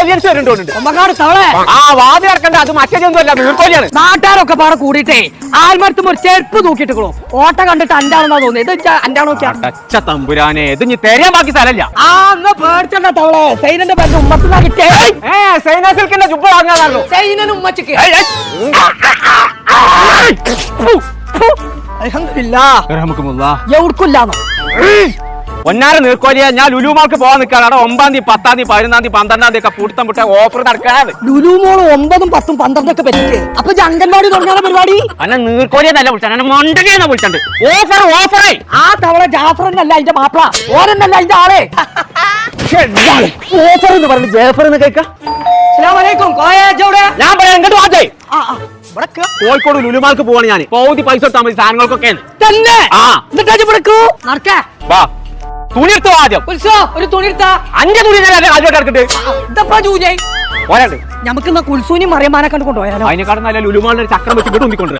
Aliens വരുന്നുണ്ട് ആ ഇറക്കണ്ട അത് മറ്റേതൊന്നും അല്ല നീർക്കോലിയാണ് നാട്ടുകാരൊക്കെ പാടെ കൂടിയിട്ടേ ആൽമരത്തും ഒരു ചെരുപ്പ് തൂക്കിയിട്ടുള്ളൂ ഓട്ട കണ്ടിട്ട് അന്റാണെന്നാ തോന്നുന്നത് ഇത് അഞ്ചാണോ അടച്ച തമ്പുരാനെ ഇത് നീ തരാൻ ബാക്കി സ്ഥലമല്ല. ആ എന്നാ പേടിച്ചണ്ട തവളെ. സൈനന്റെ പേര് ഉമ്മത്തിനാ കിട്ടേ ഏ സൈന സിൽക്കിന്റെ ജുബ്ബ വാങ്ങാതാണല്ലോ. സൈനന് ഉമ്മച്ചിക്ക്. അൽഹംദുലില്ലാ. എവിടുക്കില്ലാന്ന് ഒന്നാര നീർക്കോലിയ. ഞാൻ ലുലുമാൾക്ക് പോകാൻ നിൽക്കാണ് അവിടെ ഒമ്പതാം തീയതി പത്താം തീയതി പതിനൊന്നാം തീയതി പന്ത്രണ്ടാം തീയതി ഒക്കെ പൂട്ടം വിട്ട ഓഫർ നടക്കാതെ ലുലുമോൾ ഒമ്പതും പത്തും പന്ത്രണ്ടൊക്കെ പറ്റിട്ട് അപ്പൊ അംഗൻവാടി തുടങ്ങിയ പരിപാടി? അന്നെ നീർക്കോലിയ നല്ല വിളിച്ചാണ് വിളിച്ചത്? ഓഫർ ഓഫറായി ആ തവള ജാഫറന്നല്ല അതിന്റെ മാപ്പിള. ഓരന്നല്ല അതിന്റെ ആളെ. ഓഫർ എന്ന് പറഞ്ഞു ജാഫർ എന്ന് കേൾക്കാം? ഞാൻ പറയാം ഇങ്ങോട്ട് നിക്ക്. കോഴിക്കോട് ലുലുമാർക്ക് പോവാണ് ഞാൻ പൗതി പൈസ കൊടുത്താൽ മതി സാധനങ്ങൾക്കൊക്കെ തന്നെ? ആ. എന്നിട്ട് നടക്കേ വാ. തുണി എടുത്തോ ആദ്യം. ഉത്സവ ഒരു അഞ്ച് തുണി ഞാൻ ആദ്യമായിട്ട് എടുക്കട്ടെ ഇതപ്പാ ജൂലൈ? പോരാണ്ട്. നമുക്ക് കുൽസൂനി മറിയമാനെ കണ്ട് കൊണ്ടുപോയാലോ? അതിനെക്കാളും നല്ല ചക്രം വെച്ച് ഇങ്ങോട്ട് ഉന്തിക്കൊണ്ട്